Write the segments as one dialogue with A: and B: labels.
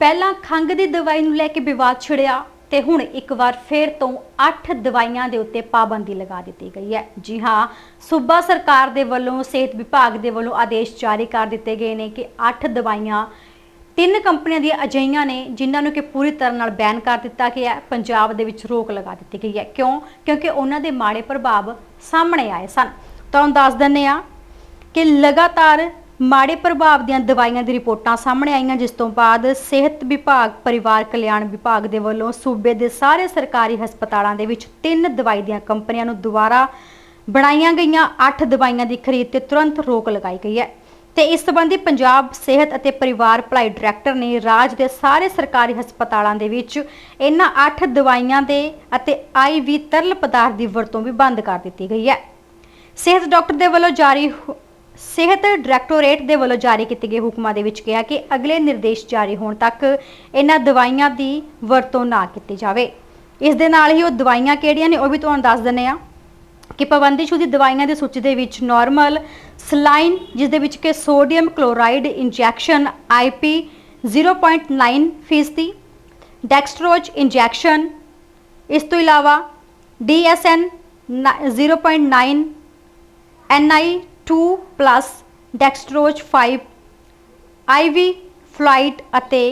A: ਪਹਿਲਾਂ ਖੰਘ ਦੀ ਦਵਾਈ ਨੂੰ ਲੈ ਕੇ ਵਿਵਾਦ ਛਿੜਿਆ ਤੇ ਹੁਣ ਇੱਕ ਵਾਰ ਫੇਰ ਤੋਂ 8 ਦਵਾਈਆਂ ਦੇ ਉੱਤੇ ਪਾਬੰਦੀ ਲਗਾ ਦਿੱਤੀ ਗਈ ਹੈ। ਜੀ ਹਾਂ, ਸੂਬਾ ਸਰਕਾਰ ਦੇ ਵੱਲੋਂ, ਸਿਹਤ ਵਿਭਾਗ ਦੇ ਵੱਲੋਂ ਆਦੇਸ਼ ਜਾਰੀ ਕਰ ਦਿੱਤੇ ਗਏ ਨੇ ਕਿ 8 ਦਵਾਈਆਂ ਤਿੰਨ ਕੰਪਨੀਆਂ ਦੀਆਂ ਅਜਿਹੀਆਂ ਨੇ ਜਿਨ੍ਹਾਂ ਨੂੰ ਕਿ ਪੂਰੀ ਤਰ੍ਹਾਂ ਨਾਲ ਬੈਨ ਕਰ ਦਿੱਤਾ ਗਿਆ ਹੈ। ਪੰਜਾਬ ਦੇ ਵਿੱਚ ਰੋਕ ਲਗਾ ਦਿੱਤੀ ਗਈ ਹੈ। ਕਿਉਂ? ਕਿਉਂਕਿ ਉਹਨਾਂ ਦੇ ਮਾੜੇ ਪ੍ਰਭਾਵ ਸਾਹਮਣੇ ਆਏ ਸਨ। ਤੁਹਾਨੂੰ ਦੱਸ ਦਿੰਦੇ ਆ ਕਿ ਲਗਾਤਾਰ ਮਾੜੇ ਪ੍ਰਭਾਵ ਦੀਆਂ ਦਵਾਈਆਂ ਦੀ ਰਿਪੋਰਟਾਂ ਸਾਹਮਣੇ ਆਈਆਂ, ਜਿਸ ਤੋਂ ਬਾਅਦ ਸਿਹਤ ਵਿਭਾਗ, ਪਰਿਵਾਰ ਕਲਿਆਣ ਵਿਭਾਗ ਦੇ ਵੱਲੋਂ ਸੂਬੇ ਦੇ ਸਾਰੇ ਸਰਕਾਰੀ ਹਸਪਤਾਲਾਂ ਦੇ ਵਿੱਚ ਤਿੰਨ ਦਵਾਈ ਦੀਆਂ ਕੰਪਨੀਆਂ ਨੂੰ ਦੁਬਾਰਾ ਬਣਾਈਆਂ ਗਈਆਂ 8 ਦਵਾਈਆਂ ਦੀ ਖਰੀਦ ਤੇ ਤੁਰੰਤ ਰੋਕ ਲਗਾਈ ਗਈ ਹੈ। ਤੇ ਇਸ ਸੰਬੰਧੀ ਪੰਜਾਬ ਸਿਹਤ ਅਤੇ ਪਰਿਵਾਰ ਭਲਾਈ ਡਾਇਰੈਕਟਰ ਨੇ ਰਾਜ ਦੇ ਸਾਰੇ ਸਰਕਾਰੀ ਹਸਪਤਾਲਾਂ ਦੇ ਵਿੱਚ ਇਹਨਾਂ 8 ਦਵਾਈਆਂ ਦੇ ਅਤੇ ਆਈਵੀ ਤਰਲ ਪਦਾਰਥ ਦੀ ਵਰਤੋਂ ਵੀ ਬੰਦ ਕਰ ਦਿੱਤੀ ਗਈ ਹੈ। ਸਿਹਤ ਡਾਕਟਰ ਦੇ ਵੱਲੋਂ ਜਾਰੀ ਸਿਹਤ ਡਾਇਰੈਕਟੋਰੇਟ ਦੇ ਵੱਲੋਂ ਜਾਰੀ ਕੀਤੇ ਗਏ ਹੁਕਮਾਂ ਦੇ ਵਿੱਚ ਕਿਹਾ ਕਿ ਅਗਲੇ ਨਿਰਦੇਸ਼ ਜਾਰੀ ਹੋਣ ਤੱਕ ਇਹਨਾਂ ਦਵਾਈਆਂ ਦੀ ਵਰਤੋਂ ਨਾ ਕੀਤੀ ਜਾਵੇ। ਇਸ ਦੇ ਨਾਲ ਹੀ ਉਹ ਦਵਾਈਆਂ ਕਿਹੜੀਆਂ ਨੇ ਉਹ ਵੀ ਤੁਹਾਨੂੰ ਦੱਸ ਦਿੰਨੇ ਆ ਕਿ ਪਾਬੰਦੀਸ਼ੁਦਾ ਦਵਾਈਆਂ ਦੀ ਸੂਚੀ ਦੇ ਵਿੱਚ ਨਾਰਮਲ ਸਲਾਈਨ ਜਿਸ ਦੇ ਵਿੱਚ ਕਿ ਸੋਡੀਅਮ ਕਲੋਰਾਈਡ ਇੰਜੈਕਸ਼ਨ ਆਈਪੀ 0.9 ਫੀਸਦੀ ਡੈਕਸਟਰੋਜ ਇੰਜੈਕਸ਼ਨ ਇਸ ਤੋਂ ਇਲਾਵਾ ਡੀਐਸਐਨ 0.9 Ni2+ ਡੈਕਸਟਰੋਜ 5 IV ਫਲਾਈਟ ਅਤੇ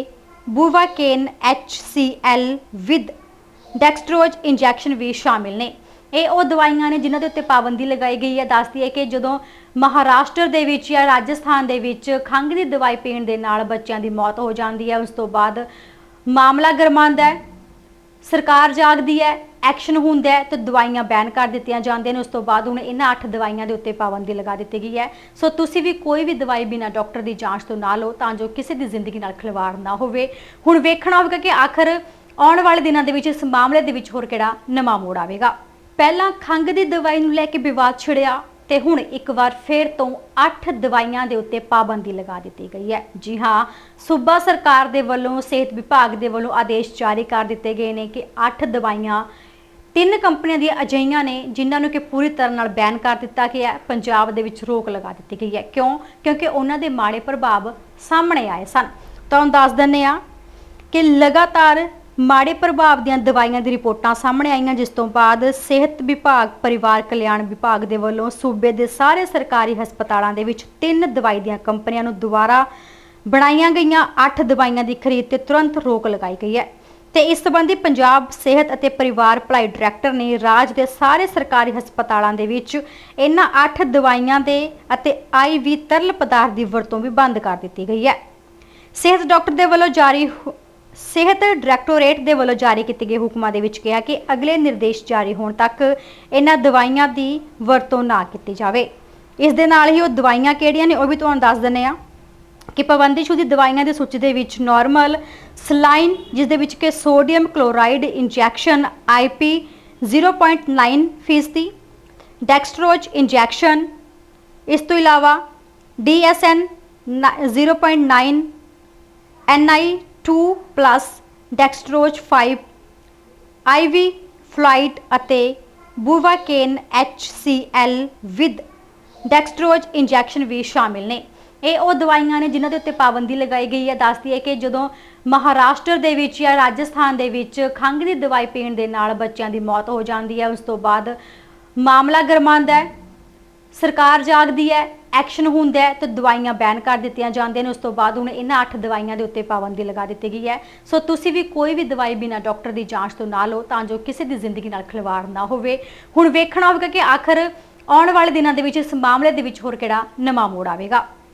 A: bupivacaine HCl with dextrose injection ਵੀ ਸ਼ਾਮਿਲ ਨੇ। ਇਹ ਉਹ ਦਵਾਈਆਂ ਨੇ ਜਿਨ੍ਹਾਂ ਦੇ ਉੱਤੇ ਪਾਬੰਦੀ ਲਗਾਈ ਗਈ ਹੈ। ਦੱਸਦੀ ਹੈ ਕਿ ਜਦੋਂ ਮਹਾਰਾਸ਼ਟਰ ਦੇ ਵਿੱਚ ਜਾਂ ਰਾਜਸਥਾਨ ਦੇ ਵਿੱਚ ਖੰਘ ਦੀ ਦਵਾਈ ਪੀਣ ਦੇ ਨਾਲ ਬੱਚਿਆਂ ਦੀ ਮੌਤ ਹੋ ਜਾਂਦੀ ਹੈ, ਉਸ ਤੋਂ ਬਾਅਦ ਮਾਮਲਾ ਗਰਮਾਉਂਦਾ ਹੈ, ਸਰਕਾਰ ਜਾਗਦੀ ਹੈ ਐਕਸ਼ਨ ਹੁੰਦਾ ਹੈ ਤੇ ਦਵਾਈਆਂ ਬੈਨ ਕਰ ਦਿੱਤੀਆਂ ਜਾਂਦੀਆਂ ਨੇ, ਉਸ ਤੋਂ ਬਾਅਦ ਹੁਣ ਇਹਨਾਂ 8 ਦਵਾਈਆਂ ਦੇ ਉੱਤੇ ਪਾਬੰਦੀ ਲਗਾ ਦਿੱਤੀ ਗਈ ਹੈ। ਸੋ ਤੁਸੀਂ ਵੀ ਕੋਈ ਵੀ ਦਵਾਈ ਬਿਨਾਂ ਡਾਕਟਰ ਦੀ ਜਾਂਚ ਤੋਂ ਨਾ ਲਓ, ਤਾਂ ਜੋ ਕਿਸੇ ਦੀ ਜ਼ਿੰਦਗੀ ਨਾਲ ਖਿਲਵਾੜ ਨਾ ਹੋਵੇ। ਹੁਣ ਵੇਖਣਾ ਹੋਵੇਗਾ ਕਿ ਆਖਰ ਆਉਣ ਵਾਲੇ ਦਿਨਾਂ ਦੇ ਵਿੱਚ ਇਸ ਮਾਮਲੇ ਦੇ ਵਿੱਚ ਹੋਰ ਕਿਹੜਾ ਨਵਾਂ ਮੋੜ ਆਵੇਗਾ। ਪਹਿਲਾਂ ਖੰਘ ਦੀ ਦਵਾਈ ਨੂੰ ਲੈ ਕੇ ਵਿਵਾਦ ਛਿੜਿਆ ਤੇ ਹੁਣ ਇੱਕ ਵਾਰ ਫੇਰ ਤੋਂ 8 ਦਵਾਈਆਂ ਦੇ ਉੱਤੇ ਪਾਬੰਦੀ ਲਗਾ ਦਿੱਤੀ ਗਈ ਹੈ। ਜੀ ਹਾਂ, ਸੂਬਾ ਸਰਕਾਰ ਦੇ ਵੱਲੋਂ, ਸਿਹਤ ਵਿਭਾਗ ਦੇ ਵੱਲੋਂ ਆਦੇਸ਼ ਜਾਰੀ ਕਰ ਦਿੱਤੇ ਗਏ ਨੇ ਕਿ 8 ਦਵਾਈਆਂ ਤਿੰਨ ਕੰਪਨੀਆਂ ਦੀਆਂ ਅਜਿਹੀਆਂ ਨੇ ਜਿਨ੍ਹਾਂ ਨੂੰ ਕਿ ਪੂਰੀ ਤਰ੍ਹਾਂ ਨਾਲ ਬੈਨ ਕਰ ਦਿੱਤਾ ਗਿਆ ਹੈ, ਪੰਜਾਬ ਦੇ ਵਿੱਚ ਰੋਕ ਲਗਾ ਦਿੱਤੀ ਗਈ ਹੈ। ਕਿਉਂ? ਕਿਉਂਕਿ ਉਹਨਾਂ ਦੇ ਮਾੜੇ ਪ੍ਰਭਾਵ ਸਾਹਮਣੇ ਆਏ ਸਨ। ਤੁਹਾਨੂੰ ਦੱਸ ਦਿੰਦੇ ਆ ਕਿ ਲਗਾਤਾਰ ਮਾੜੇ ਪ੍ਰਭਾਵ ਦੀਆਂ ਦਵਾਈਆਂ ਦੀ ਰਿਪੋਰਟਾਂ ਸਾਹਮਣੇ ਆਈਆਂ, ਜਿਸ ਤੋਂ ਬਾਅਦ ਸਿਹਤ ਵਿਭਾਗ, ਪਰਿਵਾਰ ਕਲਿਆਣ ਵਿਭਾਗ ਦੇ ਵੱਲੋਂ ਸੂਬੇ ਦੇ ਸਾਰੇ ਸਰਕਾਰੀ ਹਸਪਤਾਲਾਂ ਦੇ ਵਿੱਚ ਤਿੰਨ ਦਵਾਈ ਦੀਆਂ ਕੰਪਨੀਆਂ ਨੂੰ ਦੁਬਾਰਾ ਬਣਾਈਆਂ ਗਈਆਂ 8 ਦਵਾਈਆਂ ਦੀ ਖਰੀਦ ਤੇ ਤੁਰੰਤ ਰੋਕ ਲਗਾਈ ਗਈ ਹੈ। ਤੇ ਇਸ ਸੰਬੰਧੀ ਪੰਜਾਬ ਸਿਹਤ ਅਤੇ ਪਰਿਵਾਰ ਭਲਾਈ ਡਾਇਰੈਕਟਰ ਨੇ ਰਾਜ ਦੇ ਸਾਰੇ ਸਰਕਾਰੀ ਹਸਪਤਾਲਾਂ ਦੇ ਵਿੱਚ ਇਹਨਾਂ 8 ਦਵਾਈਆਂ ਦੇ ਅਤੇ ਆਈਵੀ ਤਰਲ ਪਦਾਰਥ ਦੀ ਵਰਤੋਂ ਵੀ ਬੰਦ ਕਰ ਦਿੱਤੀ ਗਈ ਹੈ। ਸਿਹਤ ਡਾਕਟਰ ਦੇ ਵੱਲੋਂ ਜਾਰੀ ਸਿਹਤ ਡਾਇਰੈਕਟੋਰੇਟ ਦੇ ਵੱਲੋਂ ਜਾਰੀ ਕੀਤੇ ਗਏ ਹੁਕਮਾਂ ਦੇ ਵਿੱਚ ਕਿਹਾ ਕਿ ਅਗਲੇ ਨਿਰਦੇਸ਼ ਜਾਰੀ ਹੋਣ ਤੱਕ ਇਹਨਾਂ ਦਵਾਈਆਂ ਦੀ ਵਰਤੋਂ ਨਾ ਕੀਤੀ ਜਾਵੇ। ਇਸ ਦੇ ਨਾਲ ਹੀ ਉਹ ਦਵਾਈਆਂ ਕਿਹੜੀਆਂ ਨੇ ਉਹ ਵੀ ਤੁਹਾਨੂੰ ਦੱਸ ਦਿੰਨੇ ਆ ਕਿ ਪਾਬੰਦੀਸ਼ੁਦਾ ਦਵਾਈਆਂ ਦੀ ਸੂਚੀ ਦੇ ਵਿੱਚ ਨਾਰਮਲ ਸਲਾਈਨ ਜਿਸ ਦੇ ਵਿੱਚ ਕਿ ਸੋਡੀਅਮ ਕਲੋਰਾਈਡ ਇੰਜੈਕਸ਼ਨ ਆਈਪੀ 0.9 ਫੀਸਦੀ ਡੈਕਸਟਰੋਜ ਇੰਜੈਕਸ਼ਨ ਇਸ ਤੋਂ ਇਲਾਵਾ ਡੀਐਸਐਨ 0.9 Ni2+ ਡੈਕਸਟਰੋਜ 5 IV ਫਲਾਈਟ ਅਤੇ bupivacaine HCl with dextrose injection ਵੀ ਸ਼ਾਮਿਲ ਨੇ। ਇਹ ਉਹ ਦਵਾਈਆਂ ਨੇ ਜਿਨ੍ਹਾਂ ਦੇ ਉੱਤੇ ਪਾਬੰਦੀ ਲਗਾਈ ਗਈ ਹੈ। ਦੱਸਦੀ ਹੈ ਕਿ ਜਦੋਂ ਮਹਾਰਾਸ਼ਟਰ ਦੇ ਵਿੱਚ ਜਾਂ ਰਾਜਸਥਾਨ ਦੇ ਵਿੱਚ ਖੰਘ ਦੀ ਦਵਾਈ ਪੀਣ ਦੇ ਨਾਲ ਬੱਚਿਆਂ ਦੀ ਮੌਤ ਹੋ ਜਾਂਦੀ ਹੈ, ਉਸ ਤੋਂ ਬਾਅਦ ਮਾਮਲਾ ਗਰਮਾਉਂਦਾ ਹੈ, ਸਰਕਾਰ ਜਾਗਦੀ ਹੈ, ਐਕਸ਼ਨ ਹੁੰਦਾ ਹੈ ਤੇ ਦਵਾਈਆਂ ਬੈਨ ਕਰ ਦਿੱਤੀਆਂ ਜਾਂਦੀਆਂ ਨੇ। ਉਸ ਤੋਂ ਬਾਅਦ ਹੁਣ ਇਹਨਾਂ 8 ਦਵਾਈਆਂ ਦੇ ਉੱਤੇ ਪਾਬੰਦੀ ਲਗਾ ਦਿੱਤੀ ਗਈ ਹੈ। ਸੋ ਤੁਸੀਂ ਵੀ ਕੋਈ ਵੀ ਦਵਾਈ ਬਿਨਾਂ ਡਾਕਟਰ ਦੀ ਜਾਂਚ ਤੋਂ ਨਾ ਲਓ ਤਾਂ ਜੋ ਕਿਸੇ ਦੀ ਜ਼ਿੰਦਗੀ ਨਾਲ ਖਿਲਵਾੜ ਨਾ ਹੋਵੇ। ਹੁਣ ਵੇਖਣਾ ਹੋਵੇਗਾ ਕਿ ਆਖਰ ਆਉਣ ਵਾਲੇ ਦਿਨਾਂ ਦੇ ਵਿੱਚ ਇਸ ਮਾਮਲੇ ਦੇ ਵਿੱਚ ਹੋਰ ਕਿਹੜਾ ਨਵਾਂ ਮੋੜ ਆਵੇਗਾ।